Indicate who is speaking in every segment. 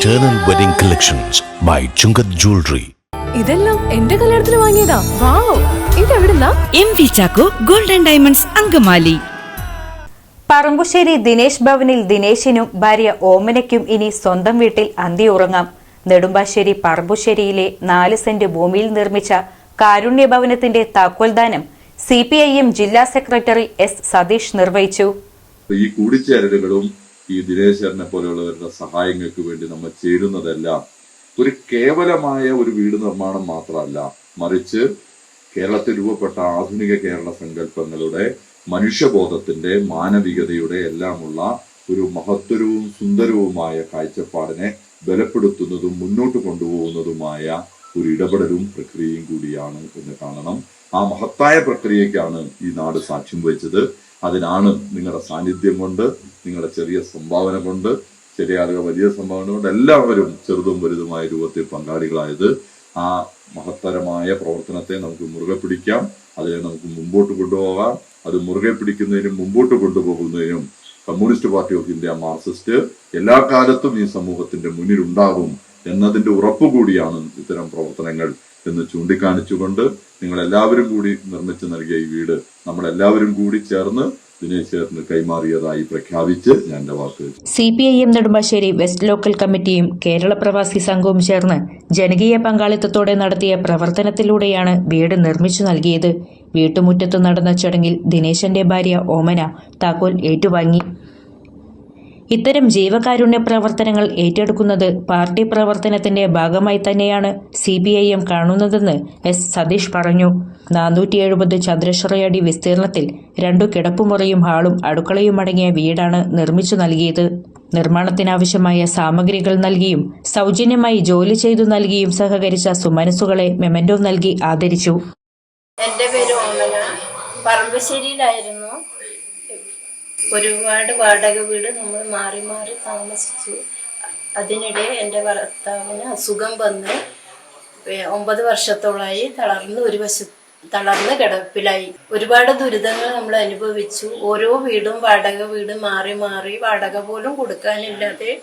Speaker 1: Eternal Wedding Collections by Chungath Jewelry.
Speaker 2: ഇതെല്ലാം എന്റെ കല്യാണത്തിന് വാങ്ങിയതാ. Wow ഇതെവിടുന്നാ?
Speaker 3: M V Chacko golden diamonds Angamaly.
Speaker 4: Parambussery Dinesh ഭവനിൽ ദിനേശിനും ഭാര്യ ഓമനയ്ക്കും ഇനി സ്വന്തം വീട്ടിൽ അന്തി ഉറങ്ങാം. നെടുമ്പാശ്ശേരി പറമ്പുശ്ശേരിയിലെ നാല് സെന്റ് ഭൂമിയിൽ നിർമ്മിച്ച കാരുണ്യ ഭവനത്തിന്റെ താക്കോൽദാനം സി പി ഐ എം ജില്ലാ സെക്രട്ടറി എസ് സതീഷ് നിർവഹിച്ചു.
Speaker 5: ഈ കൂടിച്ചേരലുകളും ഈ ദിനേശ്വരനെ പോലെയുള്ളവരുടെ സഹായങ്ങൾക്ക് വേണ്ടി നമ്മൾ ചേരുന്നതെല്ലാം ഒരു കേവലമായ ഒരു വീട് നിർമ്മാണം മാത്രമല്ല മറിച്ച് കേരളത്തിൽ രൂപപ്പെട്ട ആധുനിക കേരള സങ്കല്പങ്ങളുടെ മനുഷ്യബോധത്തിന്റെ മാനവികതയുടെ എല്ലാമുള്ള ഒരു മഹത്തരവും സുന്ദരവുമായ കാഴ്ചപ്പാടിനെ ബലപ്പെടുത്തുന്നതും മുന്നോട്ട് കൊണ്ടുപോകുന്നതുമായ ഒരു ഇടപെടലും പ്രക്രിയയും കൂടിയാണ് എന്ന് കാണണം. ആ മഹത്തായ പ്രക്രിയയ്ക്കാണ് ഈ നാട് സാക്ഷ്യം വഹിച്ചത്. അതിനാണ് നിങ്ങളുടെ സാന്നിധ്യം കൊണ്ട് നിങ്ങളുടെ ചെറിയ സംഭാവന കൊണ്ട് ചെറിയ ആളുകൾ വലിയ സംഭാവന കൊണ്ട് എല്ലാവരും ചെറുതും വലുതുമായ രൂപത്തിൽ പങ്കാളികളായത്. ആ മഹത്തരമായ പ്രവർത്തനത്തെ നമുക്ക് മുറുകെ പിടിക്കാം. അതിനെ നമുക്ക് മുമ്പോട്ട് കൊണ്ടുപോകാം. അത് മുറുകെ പിടിക്കുന്നതിനും മുമ്പോട്ട് കൊണ്ടുപോകുന്നതിനും communist party of India Marxist എല്ലാ കാലത്തും ഈ സമൂഹത്തിന്റെ മുന്നിലുണ്ടാകും എന്നതിന്റെ ഉറപ്പ് കൂടിയാണ് ഇത്തരം പ്രവർത്തനങ്ങൾ. എന്ന് ചൂണ്ടിക്കാണിച്ചുകൊണ്ട് നിങ്ങൾ എല്ലാവരും കൂടി നിർമ്മിച്ചു നൽകിയ ഈ വീട് നമ്മളെല്ലാവരും കൂടി ചേർന്ന് ദിനേശ്വരന് കൈമാറിയതായി പ്രഖ്യാപിച്ച് ഞാൻ എന്റെ വാക്ക്
Speaker 4: C P I M Nedumbassery west local കമ്മിറ്റിയും കേരള പ്രവാസി സംഘവും ചേർന്ന് ജനകീയ പങ്കാളിത്തത്തോടെ നടത്തിയ പ്രവർത്തനത്തിലൂടെയാണ് വീട് നിർമ്മിച്ചു നൽകിയത്. വീട്ടുമുറ്റത്ത് നടന്ന ചടങ്ങിൽ ദിനേശന്റെ ഭാര്യ ഓമന താക്കോൽ ഏറ്റുവാങ്ങി. ഇത്തരം ജീവകാരുണ്യ പ്രവർത്തനങ്ങൾ ഏറ്റെടുക്കുന്നത് പാർട്ടി പ്രവർത്തനത്തിന്റെ ഭാഗമായി തന്നെയാണ് സി പി ഐ എം കാണുന്നതെന്ന് എസ് സതീഷ് പറഞ്ഞു. നാനൂറ്റി എഴുപത് ചതുരശ്രയടി വിസ്തീർണത്തിൽ രണ്ടു കിടപ്പുമുറിയും ഹാളും അടുക്കളയും അടങ്ങിയ വീടാണ് നിർമ്മിച്ചു നൽകിയത്. നിർമ്മാണത്തിനാവശ്യമായ സാമഗ്രികൾ നൽകിയും സൗജന്യമായി ജോലി ചെയ്തു നൽകിയും സഹകരിച്ച സുമനസുകളെ മെമൻഡോ നൽകി ആദരിച്ചു.
Speaker 6: എന്റെ പേര് ഓമന. പറമ്പശ്ശേരിയിലായിരുന്നു. ഒരുപാട് വാടക വീട് നമ്മൾ മാറി മാറി താമസിച്ചു. അതിനിടെ എന്റെ ഭർത്താവിന് അസുഖം വന്ന് ഒമ്പത് വർഷത്തോളമായി തളർന്ന് ഒരു വശ തളർന്ന് കിടപ്പിലായി. ഒരുപാട് ദുരിതങ്ങൾ നമ്മൾ അനുഭവിച്ചു. ഓരോ വീടും വാടക വീട് മാറി മാറി വാടക പോലും കൊടുക്കാനില്ലാതെ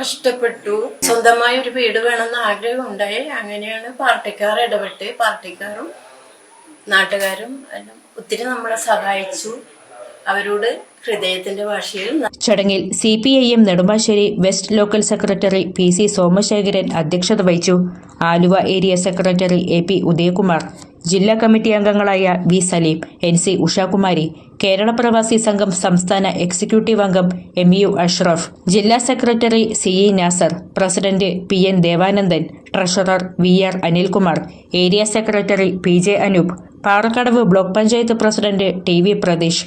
Speaker 6: കഷ്ടപ്പെട്ടു. സ്വന്തമായ ഒരു വീട് വേണമെന്ന് ആഗ്രഹം ഉണ്ടായി. അങ്ങനെയാണ് പാർട്ടിക്കാർ ഇടപെട്ട് പാർട്ടിക്കാരും നാട്ടുകാരും ഒത്തിരി നമ്മളെ സഹായിച്ചു. അവരോട് ഹൃദയത്തിന്റെ ഭാഷയിൽ
Speaker 4: ചടങ്ങിൽ C P I M Nedumbassery west local secretary P C Somasekharan അധ്യക്ഷത വഹിച്ചു. Aluva area secretary A P Udayakumar ജില്ലാ കമ്മിറ്റി അംഗങ്ങളായ V Saleem N C Ushakumari Kerala Pravasi Sangham സംസ്ഥാന എക്സിക്യൂട്ടീവ് അംഗം എം യു അഷ്റഫ് ജില്ലാ secretary C E Nasar president P N Devanandan treasurer V R Anilkumar area secretary P J Anoop Parakkadavu block panchayat president T V Pratheesh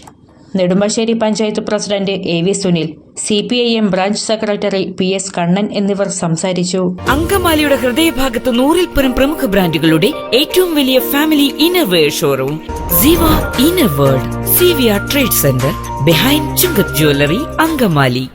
Speaker 4: Nedumbassery panchayat president A V Sunil C P I M branch secretary P S Kannan എന്നിവർ സംസാരിച്ചു.
Speaker 3: അങ്കമാലിയുടെ ഹൃദയഭാഗത്ത് നൂറിൽ പരം പ്രമുഖ ബ്രാൻഡുകളുടെ ഏറ്റവും വലിയ family innerwear showroom Ziva inner world C V R trade centre behind Chungath jewellery Angamaly.